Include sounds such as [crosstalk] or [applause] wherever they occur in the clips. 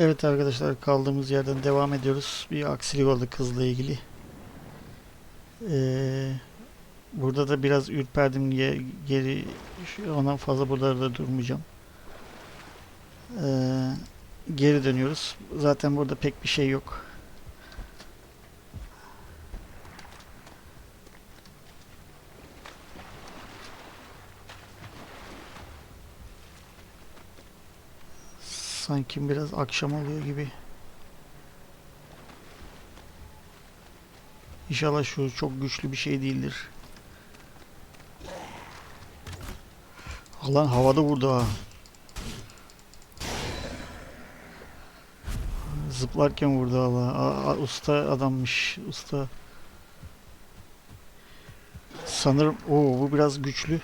Evet arkadaşlar kaldığımız yerden devam ediyoruz. Bir aksilik oldu kızla ilgili. Ee, burada da biraz ürperdim diye geri ondan fazla burada da durmayacağım. Ee, geri dönüyoruz. Zaten burada pek bir şey yok. Sanki biraz akşam oluyor gibi. İnşallah şu çok güçlü bir şey değildir. Lan havada vurdu ha. Zıplarken vurdu Allah. Usta adammış. Usta. Sanırım o bu biraz güçlü.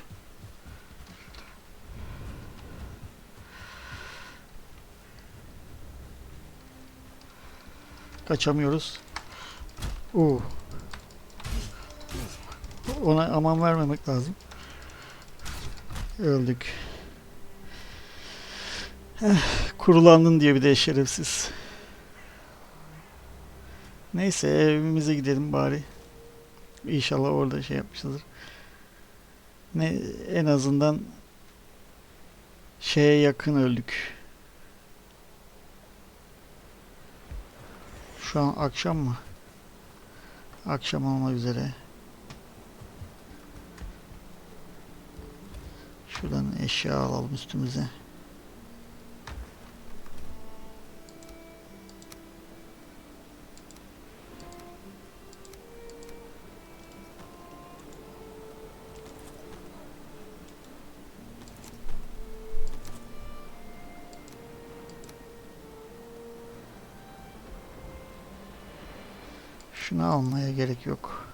Kaçamıyoruz. Oo. Ona aman vermemek lazım. Öldük. Eh, kurulandın diye bir de şerefsiz. Neyse evimize gidelim bari. İnşallah orada şey yapmışızdır. Ne en azından şeye yakın öldük. Şu an akşam mı? Akşam olmak üzere. Şuradan eşya alalım üstümüze. Şunu almaya gerek yok.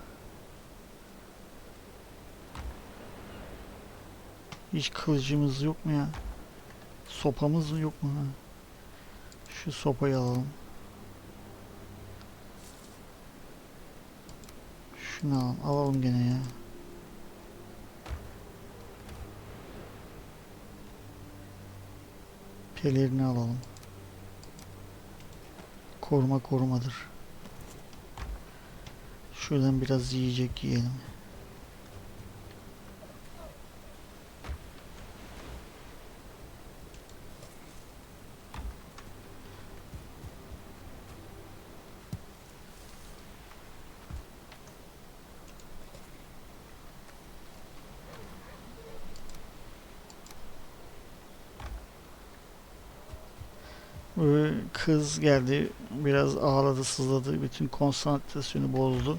Hiç kılıcımız yok mu ya? Sopamız mı yok mu? ha? Şu sopayı alalım. Şunu alalım. Alalım gene ya. Pelerini alalım. Koruma korumadır. Şuradan biraz yiyecek yiyelim. Kız geldi. Biraz ağladı, sızladı. Bütün konsantrasyonu bozdu.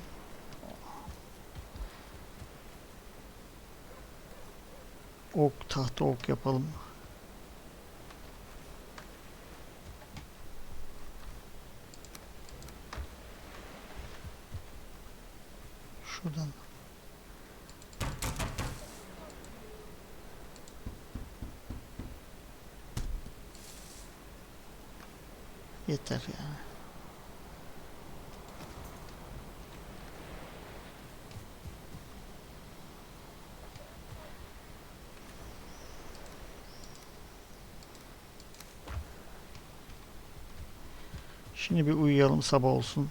Ok, tahta ok yapalım. Şuradan. Yeter ya. Şimdi bir uyuyalım sabah olsun.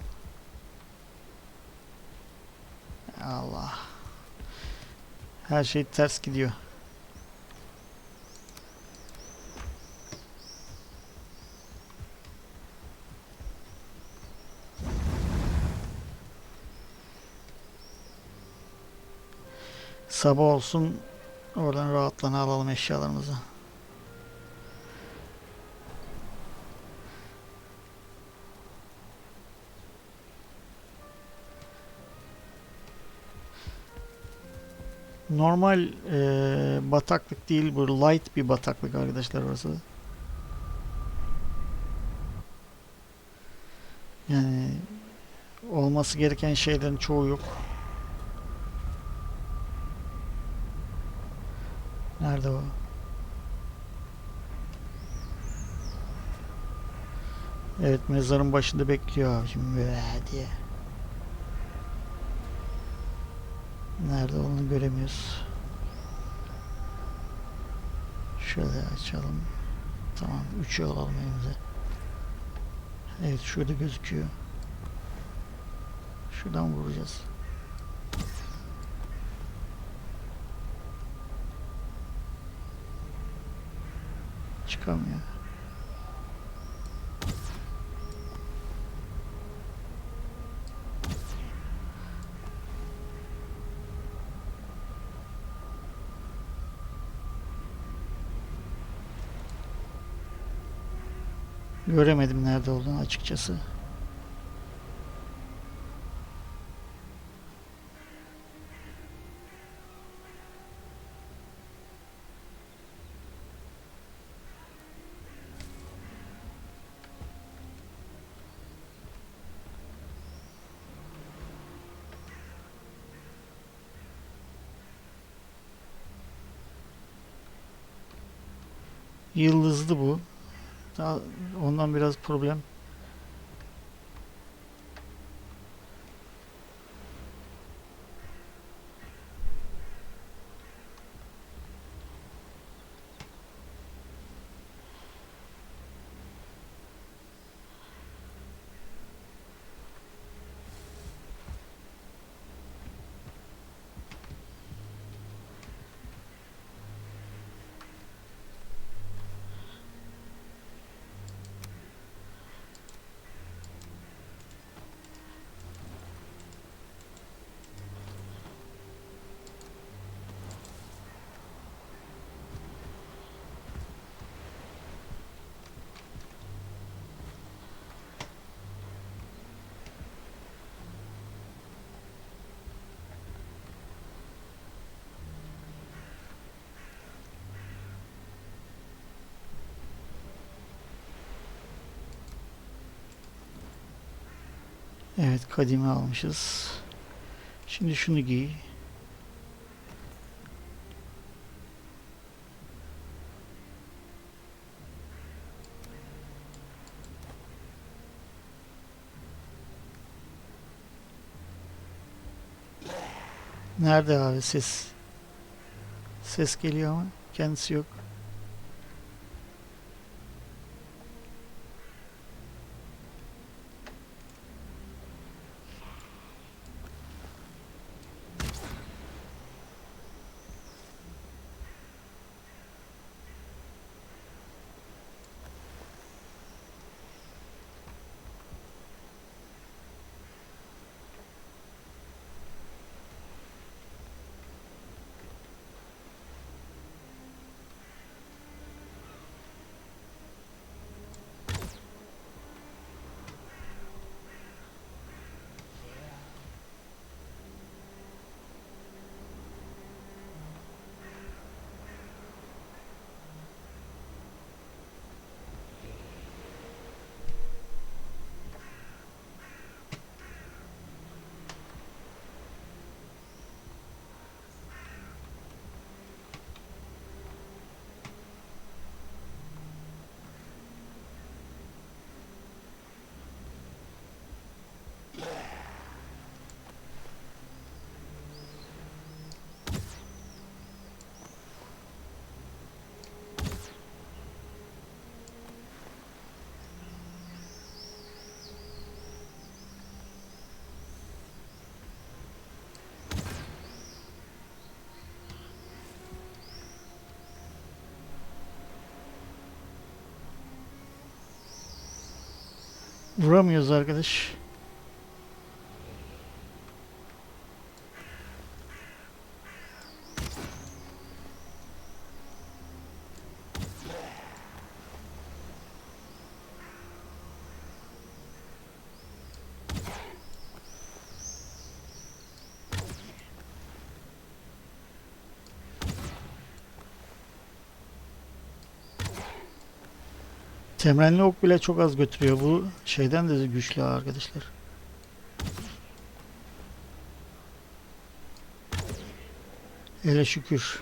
Allah. Her şey ters gidiyor. Sabah olsun oradan rahatlana alalım eşyalarımızı. Normal eee, bataklık değil bu light bir bataklık arkadaşlar orası. Yani olması gereken şeylerin çoğu yok. Nerede o? Evet mezarın başında bekliyor abicim diye. Nerede olduğunu göremiyoruz. Şöyle açalım. Tamam. Üçü alalım elimize. Evet şurada gözüküyor. Şuradan vuracağız. Çıkamıyor. Göremedim nerede olduğunu açıkçası. Yıldızlı bu. Ondan biraz problem. Evet kadimi almışız. Şimdi şunu giy. Nerede abi ses? Ses geliyor ama kendisi yok. Vuramıyoruz arkadaş. Temrenli ok bile çok az götürüyor. Bu şeyden de güçlü arkadaşlar. Hele şükür.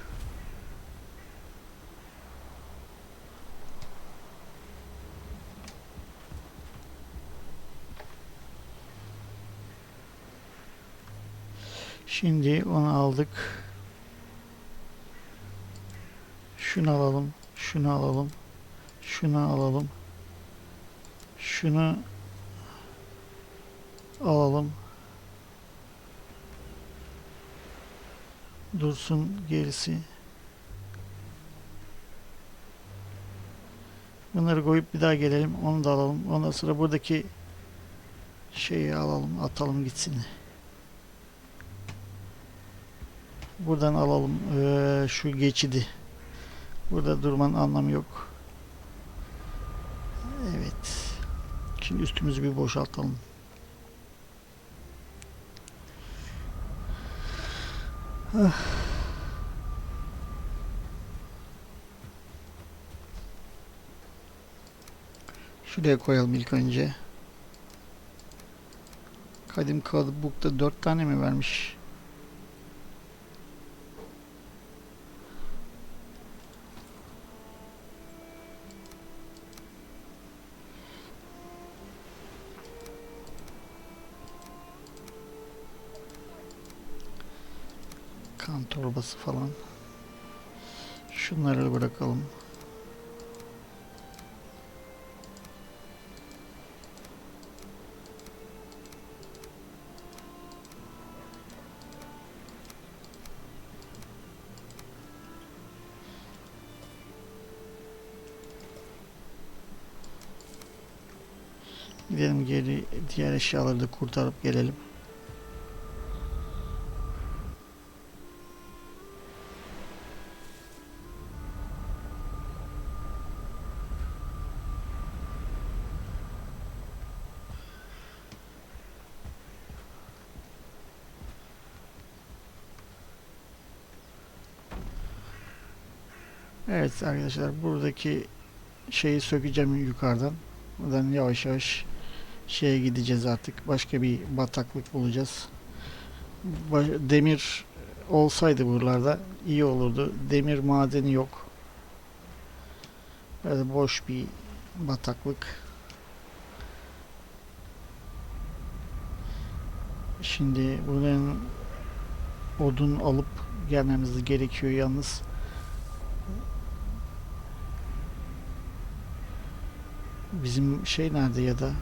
Şimdi onu aldık. Şunu alalım. Şunu alalım. Şunu alalım. Şunu alalım. Dursun gerisi. Bunları koyup bir daha gelelim. Onu da alalım. Ondan sonra buradaki şeyi alalım. Atalım gitsin. Buradan alalım eee, şu geçidi. Burada durmanın anlamı yok. Evet. Şimdi üstümüzü bir boşaltalım. Ah. Şuraya koyalım ilk önce. Kadim Codebook'ta 4 tane mi vermiş? Kan torbası falan. Şunları bırakalım. Gidelim geri diğer eşyaları da kurtarıp gelelim. Evet arkadaşlar buradaki şeyi sökeceğim yukarıdan. Buradan yavaş yavaş şeye gideceğiz artık. Başka bir bataklık bulacağız. Demir olsaydı buralarda iyi olurdu. Demir madeni yok. Böyle boş bir bataklık. Şimdi buradan odun alıp gelmemiz gerekiyor yalnız. Bizim şey nerede ya da?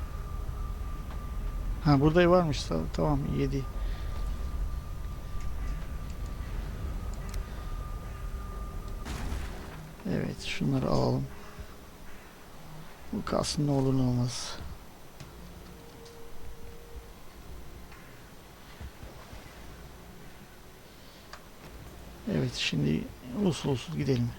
Ha burada varmış. Ta- Tamam 7. Evet şunları alalım. Bu kalsın ne olur ne olmaz. Evet şimdi usul usul gidelim.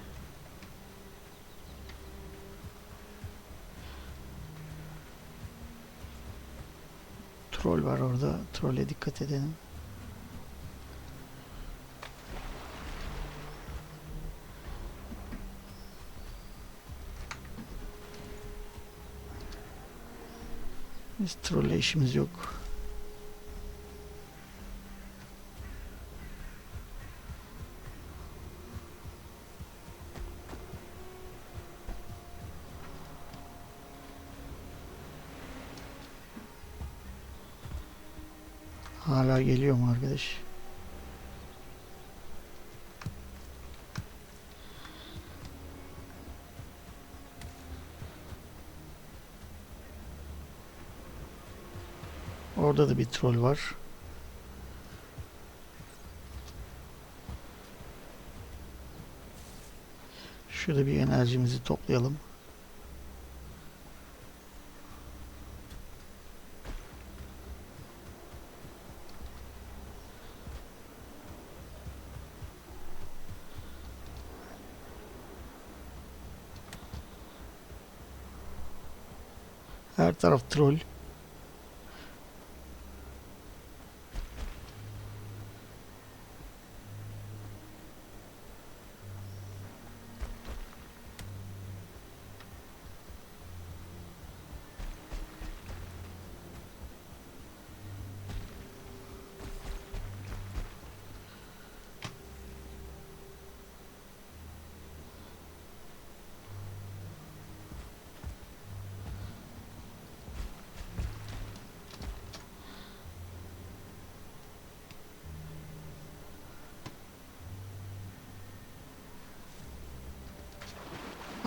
Troll var orada. Trolle dikkat edelim. Biz trolle işimiz yok. Geliyor mu arkadaş? Orada da bir troll var. Şurada bir enerjimizi toplayalım. Taraf troll.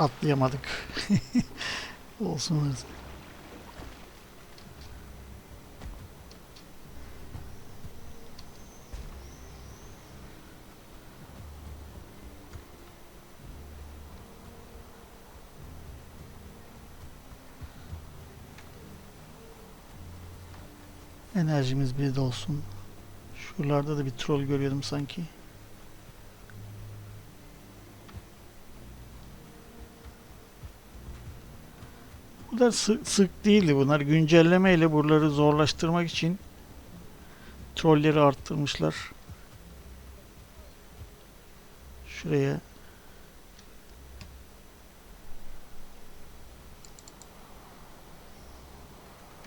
atlayamadık. [laughs] Olsun orası. Enerjimiz bir de olsun. Şuralarda da bir troll görüyordum sanki. Da sık, sık değildi bunlar. Güncellemeyle buraları zorlaştırmak için trolleri arttırmışlar. Şuraya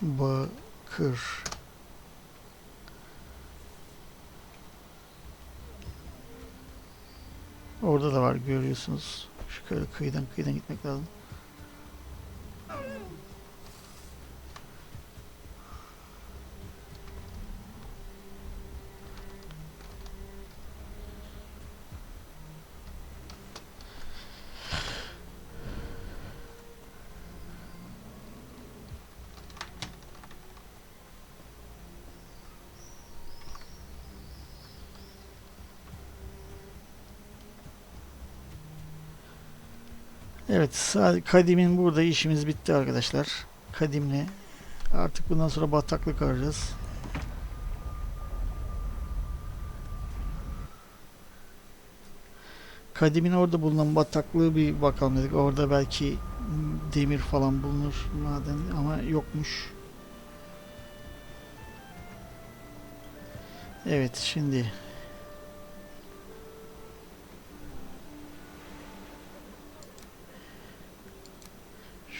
bakır Orada da var görüyorsunuz. Şu kıyı- kıyıdan kıyıdan gitmek lazım. Oh! Evet, Kadim'in burada işimiz bitti arkadaşlar. Kadim'le artık bundan sonra bataklık arayacağız. Kadim'in orada bulunan bataklığı bir bakalım dedik. Orada belki demir falan bulunur maden ama yokmuş. Evet, şimdi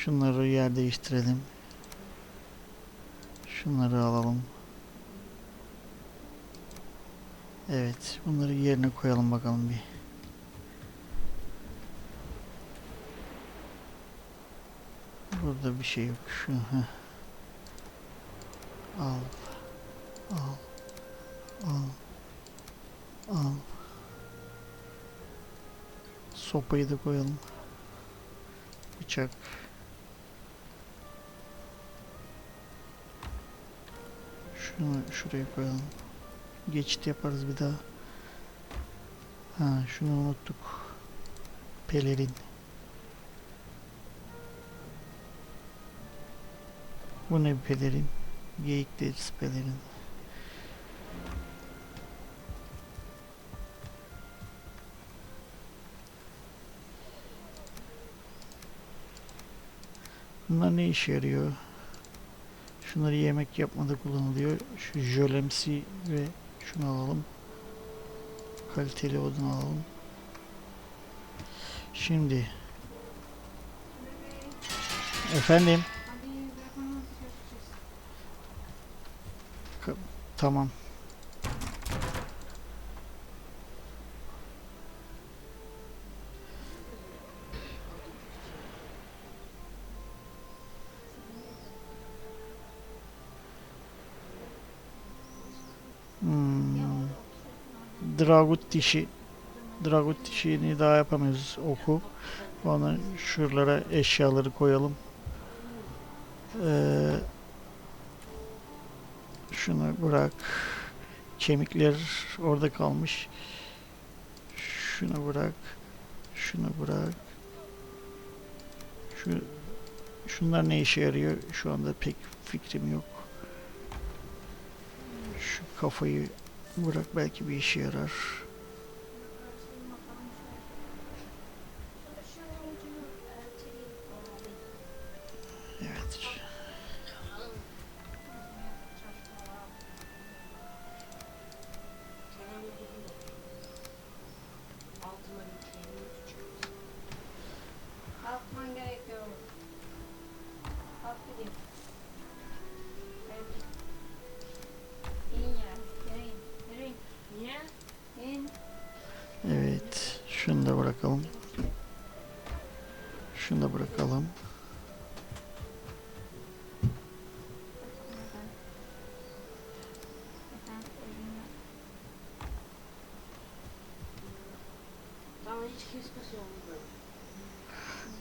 Şunları yer değiştirelim. Şunları alalım. Evet, bunları yerine koyalım bakalım bir. Burada bir şey yok. Şu, heh. Al. Al. Al. Al. Sopayı da koyalım. Bıçak. Şunu şuraya koyalım. Geçit yaparız bir daha. Ha şunu unuttuk. Pelerin. Bu ne pelerin? Geyik derisi pelerin. Bunlar ne işe yarıyor? Şunları yemek yapmada kullanılıyor. Şu jölemsi ve şunu alalım. Kaliteli odun alalım. Şimdi efendim tamam. Hmm. Dragut dişi. Daha yapamıyoruz oku. Onu şuralara eşyaları koyalım. Ee, şunu bırak. Kemikler orada kalmış. Şunu bırak. Şunu bırak. Şu şunlar ne işe yarıyor? Şu anda pek fikrim yok. Kafayı bırak belki bir işe yarar. Evet.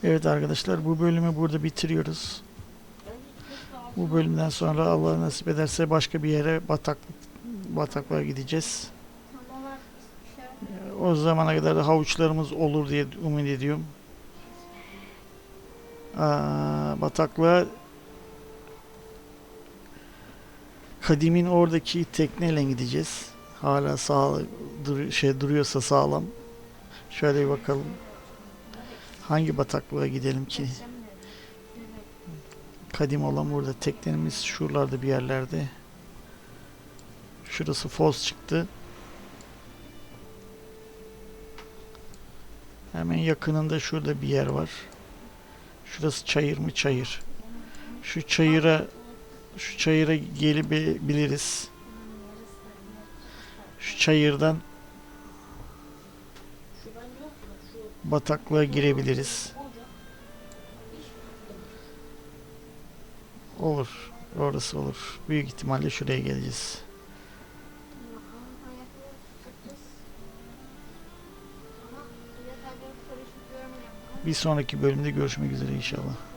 Evet arkadaşlar bu bölümü burada bitiriyoruz. Bu bölümden sonra Allah nasip ederse başka bir yere bataklık bataklığa gideceğiz. O zamana kadar da havuçlarımız olur diye umut ediyorum. Aa, bataklığa Kadim'in oradaki tekneyle gideceğiz. Hala sağ dur- şey duruyorsa sağlam. Şöyle bir bakalım. Hangi bataklığa gidelim ki? Kadim olan burada. Teknemiz şuralarda bir yerlerde. Şurası Foz çıktı. Hemen yakınında şurada bir yer var. Şurası çayır mı çayır. Şu çayıra şu çayıra gelebiliriz. Şu çayırdan Şu ben yok da şu bataklığa girebiliriz. Olur. Orası olur. Büyük ihtimalle şuraya geleceğiz. Bir sonraki bölümde görüşmek üzere inşallah.